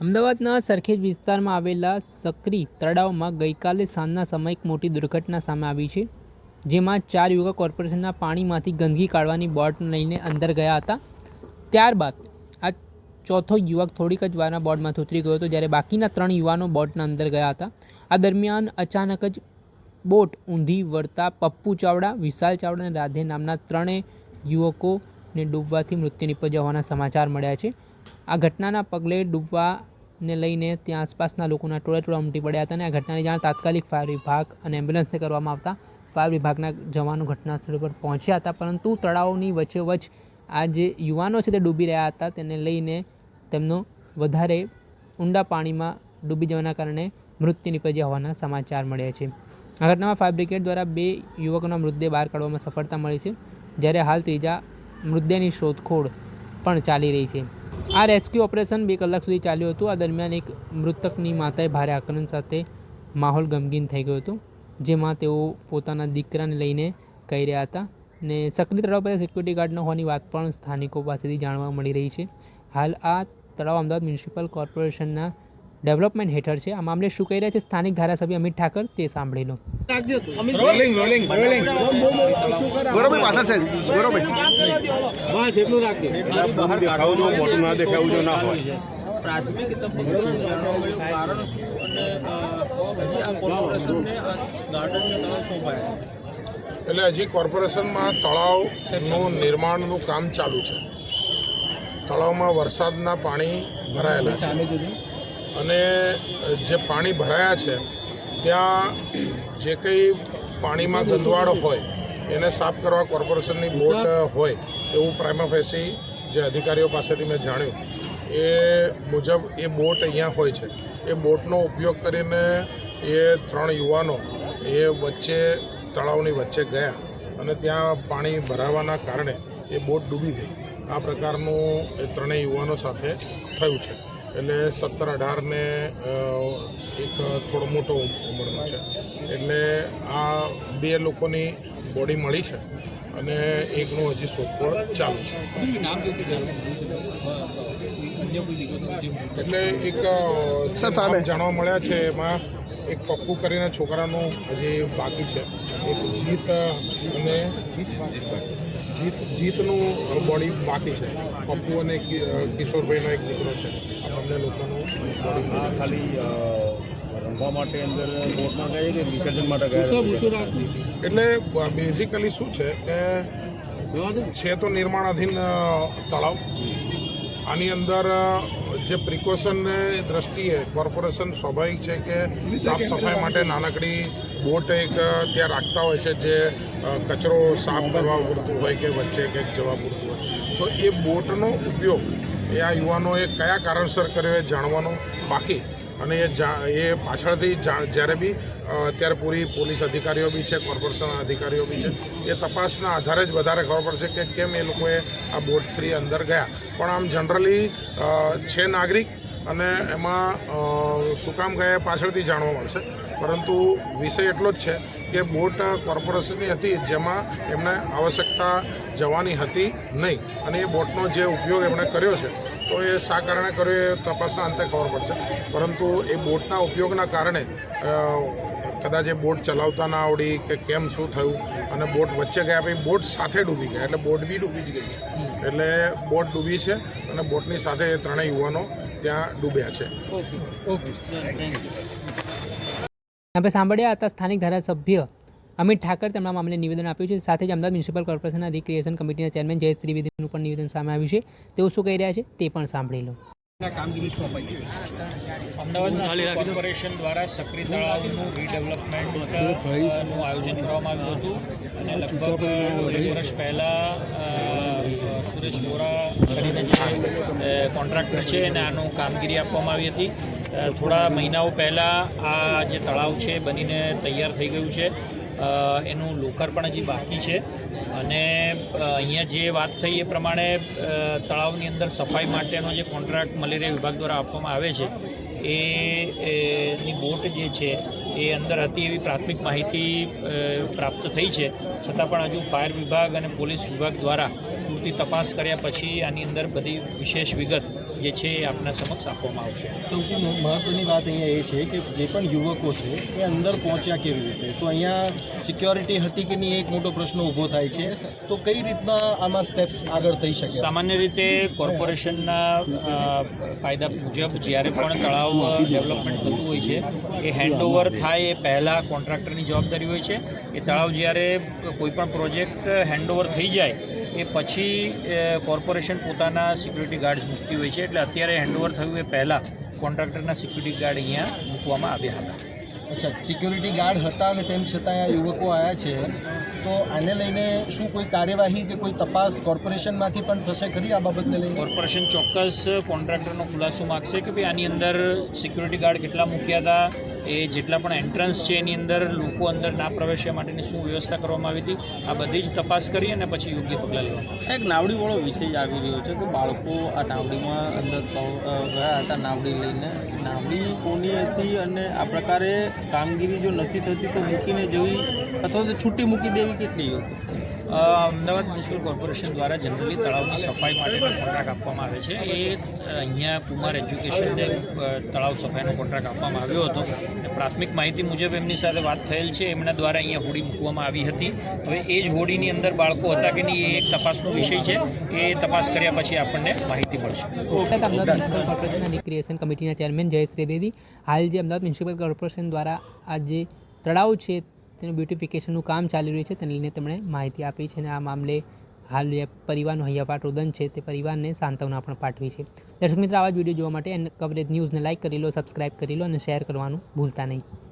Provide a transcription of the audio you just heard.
અમદાવાદના સરખેજ વિસ્તારમાં આવેલા સક્રી તળાવમાં ગઈકાલે સાંજના સમયે એક મોટી દુર્ઘટના સામે આવી છે, જેમાં ચાર યુવક કોર્પોરેશનના પાણીમાંથી ગંદકી કાઢવાની બોટ લઈને અંદર ગયા હતા. ત્યારબાદ આ ચોથો યુવક થોડીક જ વારના બોટમાંથી ઉતરી ગયો હતો, જ્યારે બાકીના ત્રણ યુવાનો બોટના અંદર ગયા હતા. આ દરમિયાન અચાનક જ બોટ ઊંધી વળતા પપ્પુ ચાવડા, વિશાલ ચાવડા અને રાધે નામના ત્રણેય યુવકોને ડૂબવાથી મૃત્યુ નિપજ્યા હોવાના સમાચાર મળ્યા છે. આ ઘટનાના પગલે ડૂબવાને લઈને ત્યાં આસપાસના લોકોના ટોળા ટોળા ઉમટી પડ્યા હતા અને આ ઘટનાની જાણ તાત્કાલિક ફાયર વિભાગ અને એમ્બ્યુલન્સને કરવામાં આવતા ફાયર વિભાગના જવાનો ઘટના સ્થળ પર પહોંચ્યા હતા. પરંતુ તળાવની વચ્ચોવચ્ચ આ જે યુવાનો છે તે ડૂબી રહ્યા હતા. તેને લઈને તેમનો વધારે ઊંડા પાણીમાં ડૂબી જવાના કારણે મૃત્યુ નીપજ્યા હોવાના સમાચાર મળ્યા છે. આ ઘટનામાં ફાયર બ્રિગેડ દ્વારા બે યુવકોના મૃતદેહ બહાર કાઢવામાં સફળતા મળી છે, જ્યારે હાલ ત્રીજા મૃતદેહની શોધખોળ પણ ચાલી રહી છે. આ રેસ્ક્યુ ઓપરેશન બે કલાક સુધી ચાલ્યું હતું. આ દરમિયાન એક મૃતકની માતાએ ભારે આક્રમણ સાથે માહોલ ગમગીન થઈ ગયો હતો, જેમાં તેઓ પોતાના દીકરાને લઈને કહી રહ્યા હતા ને સક્રિય તળાવ પાસે સિક્યુરિટી ગાર્ડ ન હોવાની વાત પણ સ્થાનિકો પાસેથી જાણવા મળી રહી છે. હાલ આ તળાવ અમદાવાદ મ્યુનિસિપલ કોર્પોરેશનના ડેવલપમેન્ટ હેઠળ છે. આ મામલે શું કહી રહ્યા છે સ્થાનિક ધારાસભ્ય અમિત ઠાકર તે સાંભળી લો. પ્રાથમિક કારણ શું અને આ કોર્પોરેશનને એટલે હજી કોર્પોરેશનમાં તળાવનું નિર્માણનું કામ ચાલુ છે. તળાવમાં વરસાદના પાણી ભરાયેલા છે. અને જે પાણી ભરાયા છે, ત્યાં જે કંઈ પાણીમાં ગંદવાડ હોય, એને સાફ કરવા કોર્પોરેશનની બોટ હોય, એવું પ્રાઇમા ફેસી જે અધિકારીઓ પાસેથી મેં જાણ્યું. એ મુજબ એ બોટ અહીંયા હોય છે. એ બોટનો ઉપયોગ કરીને એ ત્રણ યુવાનો એ વચ્ચે તળાવની વચ્ચે ગયા અને ત્યાં પાણી ભરાવાના કારણે એ બોટ ડૂબી ગઈ. આ પ્રકારનું એ ત્રણેય યુવાનો સાથે થયું છે. એટલે સત્તર અઢારને એક થોડો મોટો ઉંમરનો છે. એટલે આ બે લોકોની બોડી મળી છે અને એકનું હજી શોધખોળ ચાલુ છે. એટલે એક જાણવા મળ્યા છે એમાં એક પપ્પુ કરીને છોકરાનું હજી બાકી છે. એક જીત અને જીત જીતનું બોડી બાકી છે. પપ્પુ અને કિશોરભાઈનો એક દીકરો છે. આ લોકોનું બોડી આ ખાલી રમવા માટે અંદર બોટમાં ગયા કે વિસર્જન માટે ગયા એટલે બેઝિકલી શું છે કે છે તો નિર્માણાધીન તળાવ. આની અંદર જે પ્રિકોશનને દ્રષ્ટિએ કોર્પોરેશન સ્વાભાવિક છે કે સાફ સફાઈ માટે નાનકડી બોટ એક ત્યાં રાખતા હોય છે જે કચરો સાફ કરવા પૂરતું હોય કે વચ્ચે કંઈક જવા પૂરતું હોય. તો એ બોટનો ઉપયોગ એ આ યુવાનોએ કયા કારણસર કર્યો એ જાણવાનું બાકી. અને એ એ પાછળથી જ્યારે બી અત્યારે પૂરી પોલીસ અધિકારીઓ બી છે કોર્પોરેશનના અધિકારીઓ બી છે, એ તપાસના આધારે જ વધારે ખબર પડશે કે કેમ એ લોકોએ આ બોટ થ્રી અંદર ગયા. પણ આમ જનરલી છે નાગરિક અને એમાં શું કામ ગયા પાછળથી જાણવા મળશે. પરંતુ વિષય એટલો જ છે કે બોટ કોર્પોરેશનની હતી જેમાં એમને આવશ્યકતા જવાની હતી નહીં. અને એ બોટનો જે ઉપયોગ એમણે કર્યો છે, તો એ શા કારણે કર્યો એ તપાસના અંતે ખબર પડશે. પરંતુ એ બોટના ઉપયોગના કારણે કદાચ એ બોટ ચલાવતા ના આવડી કે કેમ શું થયું અને બોટ વચ્ચે ગયા પછી બોટ સાથે ડૂબી ગયા. એટલે બોટ બી ડૂબી જ ગઈ છે. એટલે બોટ ડૂબી છે અને બોટની સાથે એ ત્રણેય યુવાનો ત્યાં ડૂબ્યા છે. આપણે સાંભળ્યા હતા સ્થાનિક ધારાસભ્ય અમિત ઠાકર તેમના મામલે નિવેદન આપ્યું છે. સાથે જ અમદાવાદ મ્યુનિસિપલ કોર્પોરેશનના રિક્રિએશન કમિટીના ચેરમેન જયેશ ત્રિવેદીનું પણ નિવેદન સામે આવ્યું છે. તેઓ શું કહી રહ્યા છે તે પણ સાંભળી લો. કામગીરી સોંપાઈ અમદાવાદ કોર્પોરેશન દ્વારા સક્રિય તળાવનું રીડેવલપમેન્ટ આયોજન કરવામાં આવ્યું હતું. અને લગભગ એક વર્ષ પહેલાં સુરેશ વોરા કરીને જે કોન્ટ્રાક્ટર છે એને આનું કામગીરી આપવામાં આવી હતી. થોડા મહિનાઓ પહેલાં આ જે તળાવ છે બનીને તૈયાર થઈ ગયું છે. એનું લોકાર્પણ હજી બાકી છે. અને અહીંયા જે વાત થઈ એ પ્રમાણે તળાવની અંદર સફાઈ માટેનો જે કોન્ટ્રાક્ટ મલેરિયા વિભાગ દ્વારા આપવામાં આવે છે, એ એ બોટ જે છે એ અંદર હતી એવી પ્રાથમિક માહિતી પ્રાપ્ત થઈ છે. છતાં પણ હજુ ફાયર વિભાગ અને પોલીસ વિભાગ દ્વારા પૂરતી તપાસ કર્યા પછી આની અંદર બધી વિશેષ વિગત જે છે એ આપના સમક્ષ આપવામાં આવશે. સૌથી મહત્ત્વની મહત્વની વાત અહીંયા એ છે કે જે પણ યુવકો છે એ અંદર પહોંચ્યા કેવી રીતે? તો અહીંયા સિક્યોરિટી હતી કે નહીં એક મોટો પ્રશ્ન ઊભો થાય છે. તો કઈ રીતના આમાં સ્ટેપ્સ આગળ થઈ શકે? સામાન્ય રીતે કોર્પોરેશનના ફાયદા કાયદા મુજબ જ્યારે પણ તળાવ ડેવલપમેન્ટ થતું હોય છે એ હેન્ડઓવર થાય એ પહેલાં કોન્ટ્રાક્ટરની જવાબદારી હોય છે. એ તળાવ જ્યારે કોઈપણ પ્રોજેક્ટ હેન્ડઓવર થઈ જાય એ પછી કોર્પોરેશન પોતાના સિક્યુરિટી ગાર્ડ્સ મૂકતી હોય છે, એટલે અત્યારે હેન્ડઓવર થયું એ પહેલાં કોન્ટ્રાક્ટરના સિક્યુરિટી ગાર્ડ અહીંયા મૂકવામાં આવ્યા હતા. અચ્છા, સિક્યુરિટી ગાર્ડ હતા અને તેમ છતાં આ યુવકો આવ્યા છે. તો આને લઈને શું કોઈ કાર્યવાહી કે કોઈ તપાસ કોર્પોરેશનમાંથી પણ થશે ખરી આ બાબતને લઈને? કોર્પોરેશન ચોક્કસ કોન્ટ્રાક્ટરનો ખુલાસો માગશે કે ભાઈ આની અંદર સિક્યુરિટી ગાર્ડ કેટલા મૂક્યા હતા એ જેટલા પણ એન્ટ્રન્સ છે એની અંદર લોકો અંદર ના પ્રવેશવા માટેની શું વ્યવસ્થા કરવામાં આવી હતી આ બધી જ તપાસ કરી અને પછી યોગ્ય પગલાં લેવામાં એક નાવડીવાળો વિષય જ આવી રહ્યો છે કે બાળકો આ નાવડીમાં અંદર ગયા હતા નાવડી લઈને. નાવડી કોની હતી અને આ પ્રકારે કામગીરી જો નથી થતી તો મૂકીને જવી અથવા તો છૂટી મૂકી દેવી કેટલી અમદાવાદ મ્યુનિસિપલ કોર્પોરેશન દ્વારા જનરલી તળાવની સફાઈ માટેનો કોન્ટ્રાક્ટ આપવામાં આવે છે. એ અહીંયા કુમાર એજ્યુકેશનને તળાવ સફાઈનો કોન્ટ્રાક્ટ આપવામાં આવ્યો હતો. પ્રાથમિક માહિતી મુજબ એમની સાથે વાત થયેલ છે. એમના દ્વારા અહીંયા હોડી મૂકવામાં આવી હતી. હવે એ જ હોડીની અંદર બાળકો હતા કે નહીં એ એક તપાસનો વિષય છે. એ તપાસ કર્યા પછી આપણને માહિતી મળશે. અમદાવાદ રિક્રિએશન કમિટીના ચેરમેન જયેશ ત્રિવેદી. હાલ જે અમદાવાદ મ્યુનિસિપલ કોર્પોરેશન દ્વારા આ જે તળાવ છે તેનું બ્યુટિફિકેશનનું કામ ચાલી રહ્યું છે, તેને લઈને તેમણે માહિતી આપી છે અને આ મામલે હાલ જે પરિવારનું હૈયાપાટ રુદન છે, તે પરિવારને સાંત્વના પણ પાઠવી છે. દર્શક મિત્રો, આવા જ વીડિયો જોવા માટે એન કવરેજ ન્યૂઝને લાઇક કરી લો સબસ્ક્રાઇબ કરી લો અને શેર કરવાનું ભૂલતા નહીં.